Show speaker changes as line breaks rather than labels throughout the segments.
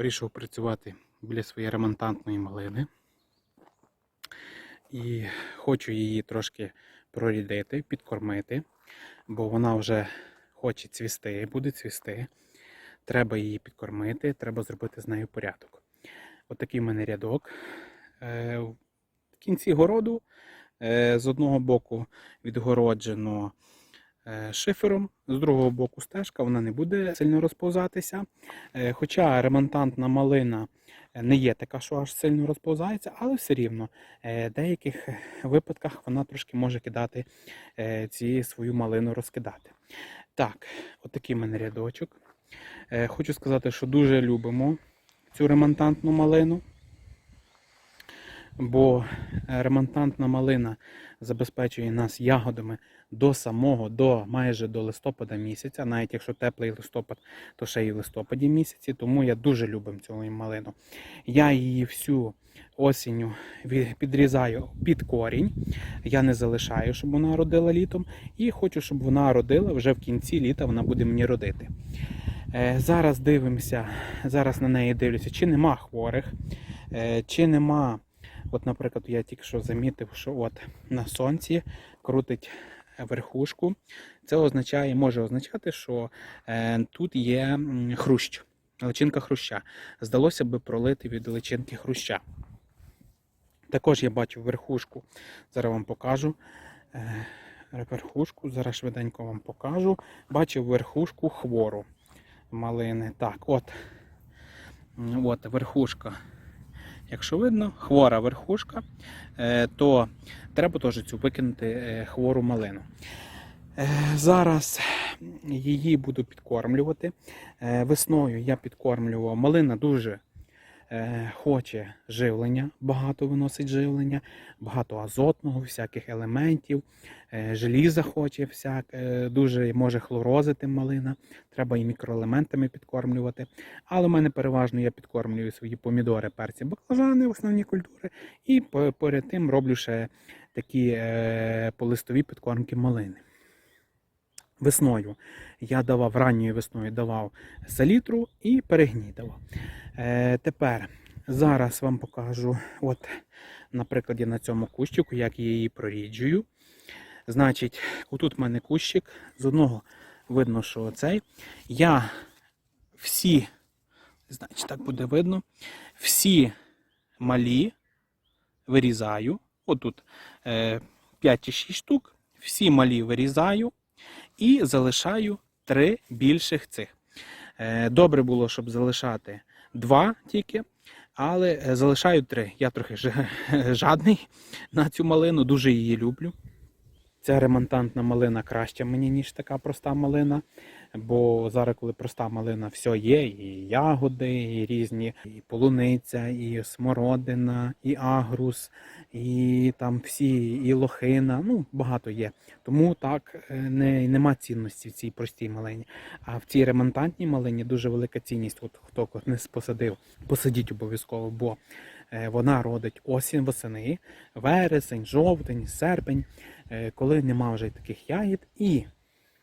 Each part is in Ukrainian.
прийшов працювати біля своєї ремонтантної малини. І хочу її трошки прорідити, підкормити, бо вона вже хоче цвісти, буде цвісти. Треба її підкормити, треба зробити з нею порядок. Отакий в мене рядок. Е, В кінці городу е, з одного боку відгороджено шифером, з другого боку стежка, вона не буде сильно розповзатися. Е, Хоча ремонтантна малина не є така, що аж сильно розповзається, але все рівно е, в деяких випадках вона трошки може кидати е, ці свою малину розкидати. Так, отакий в мене рядочок. Е, Хочу сказати, що дуже любимо цю ремонтантну малину, бо е, ремонтантна малина забезпечує нас ягодами до самого, до майже до листопада місяця. Навіть якщо теплий листопад, то ще й в листопаді місяці. Тому я дуже любим цю малину. Я її всю осінню підрізаю під корінь. Я не залишаю, щоб вона родила літом. І хочу, щоб вона родила вже в кінці літа вона буде мені родити. Е, Зараз дивимося, зараз на неї дивлюся, чи нема хворих, е, чи нема. От, наприклад, я тільки що замітив, що от на сонці крутить верхушку. Це означає, може означати, що е, тут є хрущ, личинка хруща. Здалося би пролити від личинки хруща. Також я бачу верхушку, зараз вам покажу. Е, верхушку, зараз швиденько вам покажу. Бачив верхушку хвору малини. Так, от. От верхушка. Якщо видно, хвора верхушка, е, то треба теж цю викинути е, хвору малину. Е, Зараз її буду підкормлювати. Весною я підкормлював. Малина дуже хоче живлення, багато виносить живлення, багато азотного, всяких елементів, е, желіза хоче, всяк, е, дуже може хлорозити малина. Треба і мікроелементами підкормлювати. Але в мене переважно я підкормлюю свої помідори, перці, баклажани, основні культури. І перед тим роблю ще такі е, полистові підкормки малини. Весною я давав ранньою весною давав селітру і перегній. Е, тепер зараз вам покажу, от, наприклад, я на цьому кущику, як я її проріджую. Значить, отут в мене кущик, з одного видно, що цей. Я всі, значить, так буде видно, всі малі вирізаю. Отут е, 5 чи 6 штук, всі малі вирізаю і залишаю три більших цих. Е, Добре було, щоб залишати два тільки, але е, залишаю три. Я трохи жадний на цю малину, дуже її люблю. Ця ремонтантна малина краща мені, ніж така проста малина. Бо зараз, коли проста малина, все є, і ягоди, і різні, і полуниця, і смородина, і агрус, і там всі, і лохина, ну багато є. Тому так е, не, нема цінності в цій простій малині. А в цій ремонтантній малині дуже велика цінність. От хто не посадив, посадіть обов'язково, бо е, вона родить осінь восени, вересень, жовтень, серпень, коли нема вже таких ягід. І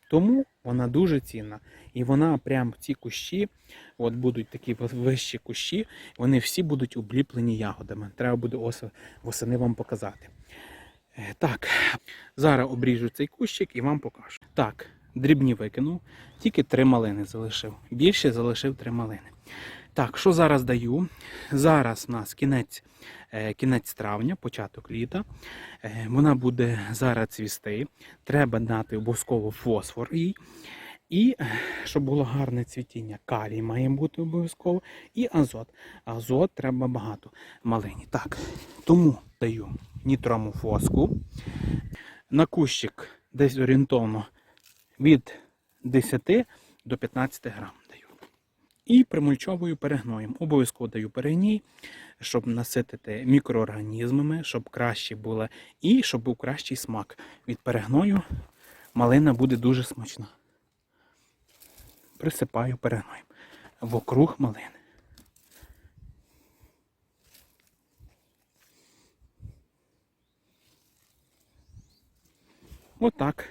тому вона дуже цінна. І вона прям ці кущі, от будуть такі вищі кущі, вони всі будуть обліплені ягодами. Треба буде ось восени вам показати. Е, Так, зараз обріжу цей кущик і вам покажу. Так, дрібні викинув, тільки три малини залишив. Більше залишив три малини. Так, що зараз даю? Зараз у нас кінець, е, кінець травня, початок літа. Е, Вона буде зараз цвісти. Треба дати обов'язково фосфор їй. І е, щоб було гарне цвітіння, калій має бути обов'язково. І азот. Азот треба багато малині. Так, тому даю нітрому фоску. На кущик десь орієнтовно від 10 до 15 грам даю. І примульчовую перегноєм. Обов'язково даю перегній, щоб наситити мікроорганізмами, щоб краще було, і щоб був кращий смак. Від перегною малина буде дуже смачна. Присипаю перегноєм вокруг малини. Отак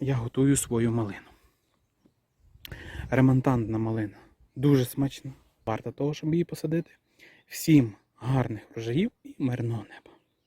я готую свою малину. Ремонтантна малина дуже смачна. Варто того, щоб її посадити. Всім гарних врожаїв і мирного неба.